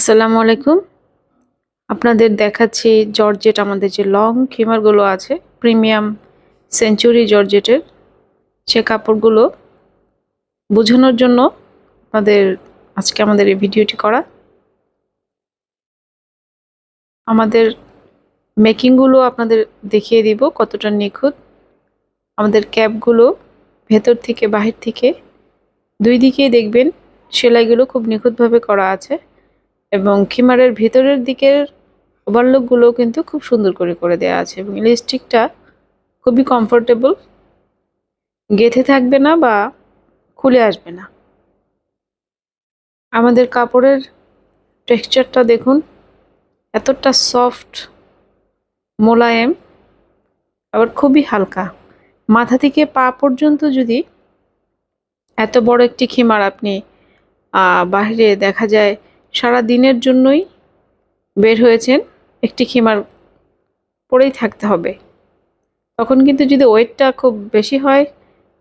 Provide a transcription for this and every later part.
আসসালামু আলাইকুম। আপনাদের দেখাচ্ছি জর্জেট, আমাদের যে লং খিমারগুলো আছে প্রিমিয়াম সেঞ্চুরি জর্জেটের সে কাপড়গুলো বোঝানোর জন্য আপনাদের আজকে আমাদের এই ভিডিওটি করা। আমাদের মেকিংগুলো আপনাদের দেখিয়ে দিব কতটা নিখুঁত। আমাদের ক্যাপগুলো ভেতর থেকে বাহির থেকে দুই দিকেই দেখবেন সেলাইগুলো খুব নিখুঁতভাবে করা আছে। এবং খিমারের ভেতরের দিকের ওভারলুকগুলো কিন্তু খুব সুন্দর করে করে দেওয়া আছে এবং লিপস্টিকটা খুবই কমফোর্টেবল গেথে থাকবে না বা খুলে আসবে না। আমাদের কাপড়ের টেক্সচারটা দেখুন, এতটা সফট মোলায়েম, আবার খুবই হালকা। মাথা থেকে পা পর্যন্ত যদি এত বড় একটি খিমার আপনি বাহিরে দেখা যায় সারা দিনের জন্যই বের হয়েছেন, একটি খিমার পরেই থাকতে হবে। তখন কিন্তু যদি ওয়েটটা খুব বেশি হয়,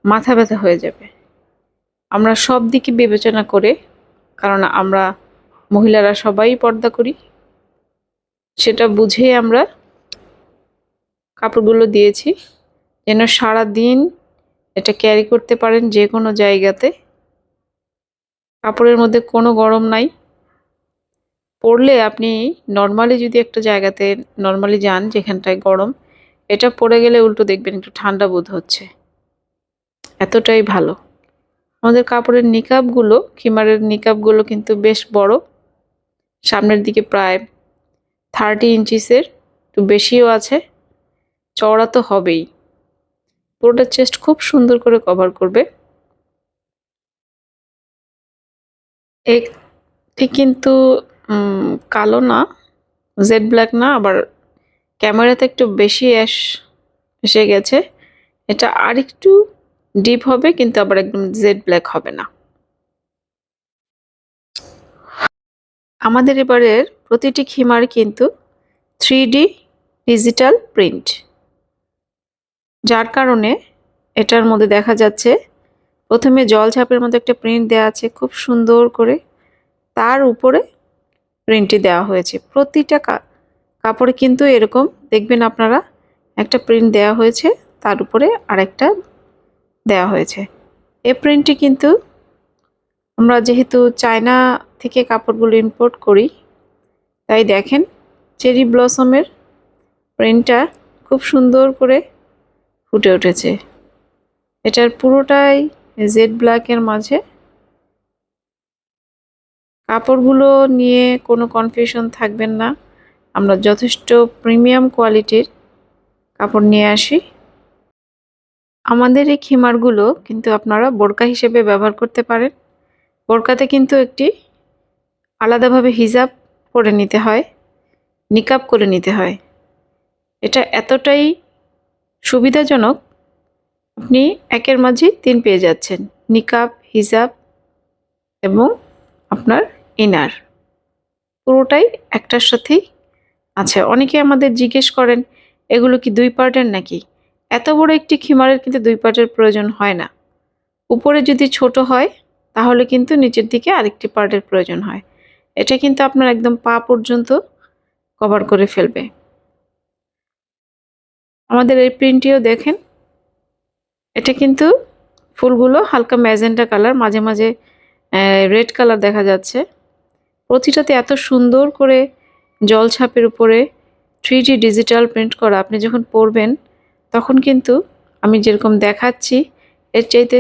মাথা ব্যথা হয়ে যাবে। আমরা সব দিকে বিবেচনা করে, কারণ আমরা মহিলারা সবাই পর্দা করি, সেটা বুঝে আমরা কাপড়গুলো দিয়েছি, যেন সারা দিন এটা ক্যারি করতে পারেন যে কোনো জায়গাতে। কাপড়ের মধ্যে কোনো গরম নাই। পরলে আপনি নর্মালি যদি একটা জায়গাতে নর্মালি যান যেখানটায় গরম, এটা পরে গেলে উল্টো দেখবেন একটু ঠান্ডা বোধ হচ্ছে। এতটাই ভালো। আমাদের কাপড়ের নিকাপগুলো খিমারের নিকাপগুলো কিন্তু বেশ বড়। সামনের দিকে প্রায় থার্টি ইঞ্চিসের একটু বেশিও আছে। চওড়া তো হবেই। পুরোটা চেস্ট খুব সুন্দর করে কভার করবে। একটি কিন্তু কালো না জেড ব্ল্যাক না, আবার ক্যামেরাতে একটু বেশি অ্যাশ এসে গেছে। এটা আর একটু ডিপ হবে, কিন্তু আবার একদম জেড ব্ল্যাক হবে না। আমাদের এবারের প্রতিটি খিমার কিন্তু থ্রি ডিজিটাল প্রিন্ট যার কারণে এটার মধ্যে দেখা যাচ্ছে, প্রথমে জল ছাপের মধ্যে একটা প্রিন্ট দেওয়া আছে, খুব সুন্দর করে। তার উপরে প্রিন্টটি দেওয়া হয়েছে। প্রতিটা কাপড়ে কিন্তু এরকম, দেখবেন আপনারা, একটা প্রিন্ট দেওয়া হয়েছে, তার উপরে আরেকটা দেওয়া হয়েছে। এই প্রিন্টটি কিন্তু আমরা যেহেতু চায়না থেকে কাপড়গুলো ইম্পোর্ট করি, তাই দেখেন চেরি ব্লসমের প্রিন্টটা খুব সুন্দর করে ফুটে উঠেছে। এটার পুরোটাই জেড ব্ল্যাকের মাঝে কাপড়গুলো নিয়ে কোনো কনফিউশন থাকবেন না। আমরা যথেষ্ট প্রিমিয়াম কোয়ালিটির কাপড় নিয়ে আসি। আমাদের এই খিমারগুলো কিন্তু আপনারা বোরকা হিসেবে ব্যবহার করতে পারেন। বোরকাতে কিন্তু একটি আলাদাভাবে হিজাব করে নিতে হয় নিকাপ করে নিতে হয়। এটা এতটাই সুবিধাজনক, আপনি একের মাঝে তিন পেয়ে যাচ্ছেন। নিকাপ হিজাব এবং আপনার ইনার। পুরোটাই একটার সাথেই আছে। অনেকে আমাদের জিজ্ঞেস করেন, এগুলো কি দুই পার্টের নাকি? এত বড় একটি খিমারের কিন্তু দুই পার্টের প্রয়োজন হয় না। উপরে যদি ছোট হয়, তাহলে কিন্তু নিচের দিকে আরেকটি পার্টের প্রয়োজন হয়। এটা কিন্তু আপনার একদম পা পর্যন্ত কভার করে ফেলবে। আমাদের এই প্রিন্টটিও দেখেন। এটা কিন্তু ফুলগুলো হালকা ম্যাজেন্টা কালার, মাঝে মাঝে রেড কালার দেখা যাচ্ছে। প্রতিটাতে এত সুন্দর করে জল ছাপের উপরে থ্রি ডিজিটাল প্রিন্ট করা। আপনি যখন পরবেন তখন কিন্তু আমি যেরকম দেখাচ্ছি, এর চাইতে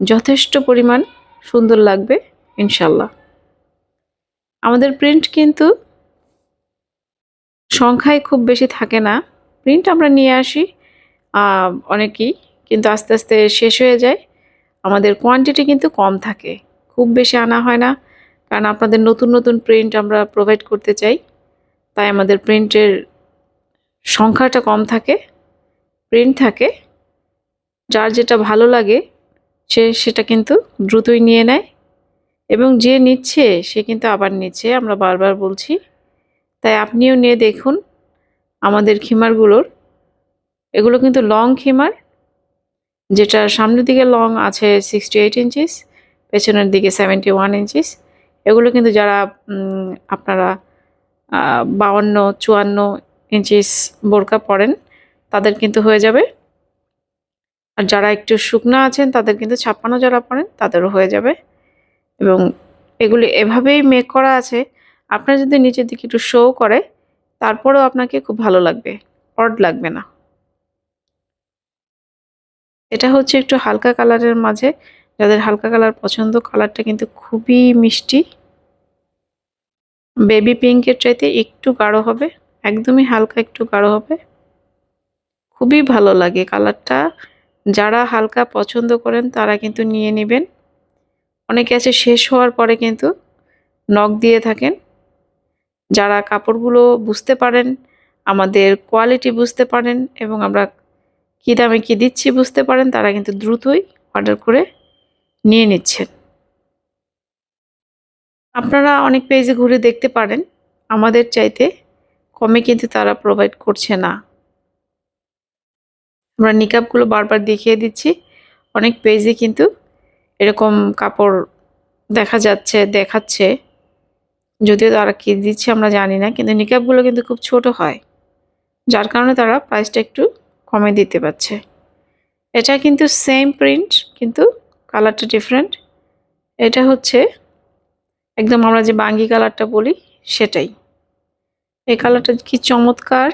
যথেষ্ট পরিমাণ সুন্দর লাগবে ইনশাল্লাহ আমাদের প্রিন্ট কিন্তু সংখ্যায় খুব বেশি থাকে না। প্রিন্ট আমরা নিয়ে আসি অনেকেই, কিন্তু আস্তে আস্তে শেষ হয়ে যায়। আমাদের কোয়ান্টিটি কিন্তু কম থাকে। খুব বেশি আনা হয় না। কারণ আপনাদের নতুন নতুন প্রিন্ট আমরা প্রোভাইড করতে চাই। তাই আমাদের প্রিন্টের সংখ্যাটা কম থাকে প্রিন্ট থাকে। যার যেটা ভালো লাগে, সে সেটা কিন্তু দ্রুতই নিয়ে নেয়। এবং যে নিচ্ছে, সে কিন্তু আবার নিচ্ছে, আমরা বারবার বলছি। তাই আপনিও নিয়ে দেখুন আমাদের খিমারগুলোর। এগুলো কিন্তু লং খিমার, যেটা সামনের দিকে লং আছে সিক্সটি এইট ইঞ্চিস পেছনের দিকে সেভেন্টি ওয়ান ইঞ্চিস এগুলো কিন্তু যারা আপনারা বাউন্ন, চুয়ান্ন ইঞ্চিস বোরকা পরেন, তাদের কিন্তু হয়ে যাবে। আর যারা একটু শুকনো আছেন, তাদের কিন্তু ছাপ্পান্ন যারা পরেন, তাদেরও হয়ে যাবে। এবং এগুলি এভাবেই মেক করা আছে। আপনার যদি নিচের দিকে একটু শো করে, তারপরেও আপনাকে খুব ভালো লাগবে। অড লাগবে না। এটা হচ্ছে একটু হালকা কালারের মাঝে। যাদের হালকা কালার পছন্দ কালারটা কিন্তু খুবই মিষ্টি। বেবি পিঙ্কের চাইতে একটু গাঢ় হবে, একদমই হালকা একটু গাঢ় হবে। খুবই ভালো লাগে কালারটা। যারা হালকা পছন্দ করেন তারা কিন্তু নিয়ে নেবেন। অনেকে আছে শেষ হওয়ার পরে কিন্তু নখ দিয়ে থাকেন। যারা কাপড়গুলো বুঝতে পারেন, আমাদের কোয়ালিটি বুঝতে পারেন এবং আমরা কী দামে কী দিচ্ছি বুঝতে পারেন, তারা কিন্তু দ্রুতই অর্ডার করে নিয়ে নিচ্ছেন। আপনারা অনেক পেজে ঘুরে দেখতে পারেন। আমাদের চাইতে কমে কিন্তু তারা প্রোভাইড করছে না। আমরা নিকাপগুলো বারবার দেখিয়ে দিচ্ছি। অনেক পেজে কিন্তু এরকম কাপড় দেখা যাচ্ছে, দেখাচ্ছে। যদিও তারা কি দিচ্ছে আমরা জানি না, কিন্তু নিকাপগুলো কিন্তু খুব ছোট হয়। যার কারণে তারা প্রাইসটা একটু কমে দিতে পারছে। এটা কিন্তু সেম প্রিন্ট কিন্তু কালারটা ডিফারেন্ট এটা হচ্ছে একদম আমরা যে বাঙ্গি কালারটা বলি, সেটাই। এই কালারটা কি চমৎকার!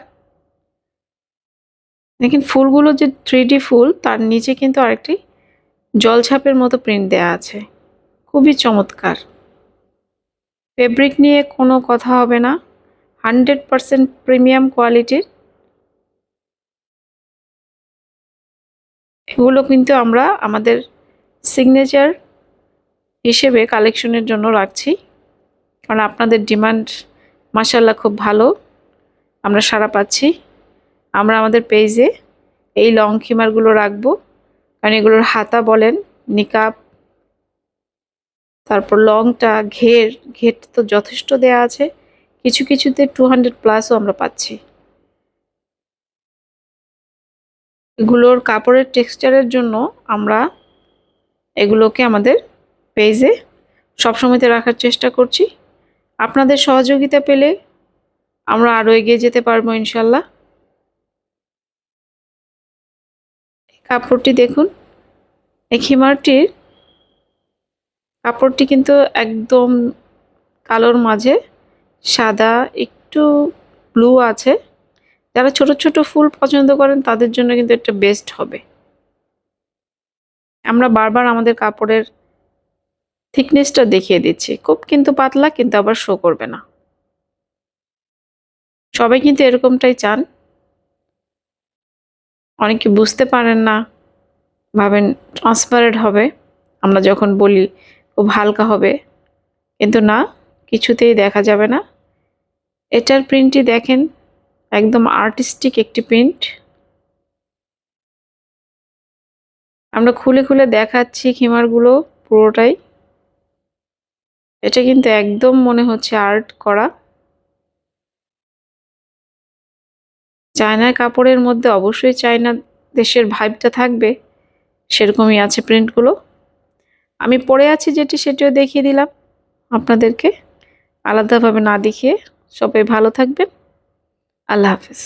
দেখেন, ফুলগুলো যে থ্রি ফুল, তার নিচে কিন্তু আরেকটি জলছাপের মতো প্রিন্ট দেয়া আছে। খুবই চমৎকার। ফেব্রিক নিয়ে কোনো কথা হবে না। হান্ড্রেড পারসেন্ট প্রিমিয়াম কোয়ালিটির এগুলো কিন্তু আমরা আমাদের সিগনেচার হিসেবে কালেকশনের জন্য রাখছি। কারণ আপনাদের ডিমান্ড মাসাল্লাহ খুব ভালো। আমরা সারা পাচ্ছি। আমরা আমাদের পেজে এই লং খিমারগুলো রাখব। কারণ এগুলোর হাতা বলেন নিকাপ তারপর লংটা ঘের ঘের তো যথেষ্ট দেয়া আছে। কিছু কিছুতে টু হান্ড্রেড প্লাসও আমরা পাচ্ছি। এগুলোর কাপড়ের টেক্সচারের জন্য আমরা এগুলোকে আমাদের পেজে সবসময়তে রাখার চেষ্টা করছি। আপনাদের সহযোগিতা পেলে আমরা আরও এগিয়ে যেতে পারব ইনশাল্লাহ। কাপড়টি দেখুন, এই খিমারটির কাপড়টি কিন্তু একদম কালোর মাঝে, সাদা, একটু ব্লু আছে। যারা ছোট ছোট ফুল পছন্দ করেন তাদের জন্য কিন্তু একটা বেস্ট হবে। আমরা বারবার আমাদের কাপড়ের থিকনেসটা দেখিয়ে দিচ্ছি। খুব কিন্তু পাতলা, কিন্তু আবার শো করবে না। সবাই কিন্তু এরকমটাই চান। অনেকে বুঝতে পারেন না, ভাবেন ট্রান্সপারেন্ট হবে। আমরা যখন বলি, খুব হালকা হবে, কিন্তু না, কিছুতেই দেখা যাবে না। এটার প্রিন্টটি দেখেন, একদম আর্টিস্টিক একটি প্রিন্ট আমরা খুলে খুলে দেখাচ্ছি খিমারগুলো পুরোটাই। এটা কিন্তু একদম মনে হচ্ছে আর্ট করা। চায়নার কাপড়ের মধ্যে অবশ্যই চায়না দেশের ভাইবটা থাকবে, সেরকমই আছে প্রিন্টগুলো আমি পরে আছি যেটি সেটিও দেখিয়ে দিলাম আপনাদেরকে। আলাদাভাবে না দেখিয়ে সবাই ভালো থাকবেন। আল্লাহ হাফিজ।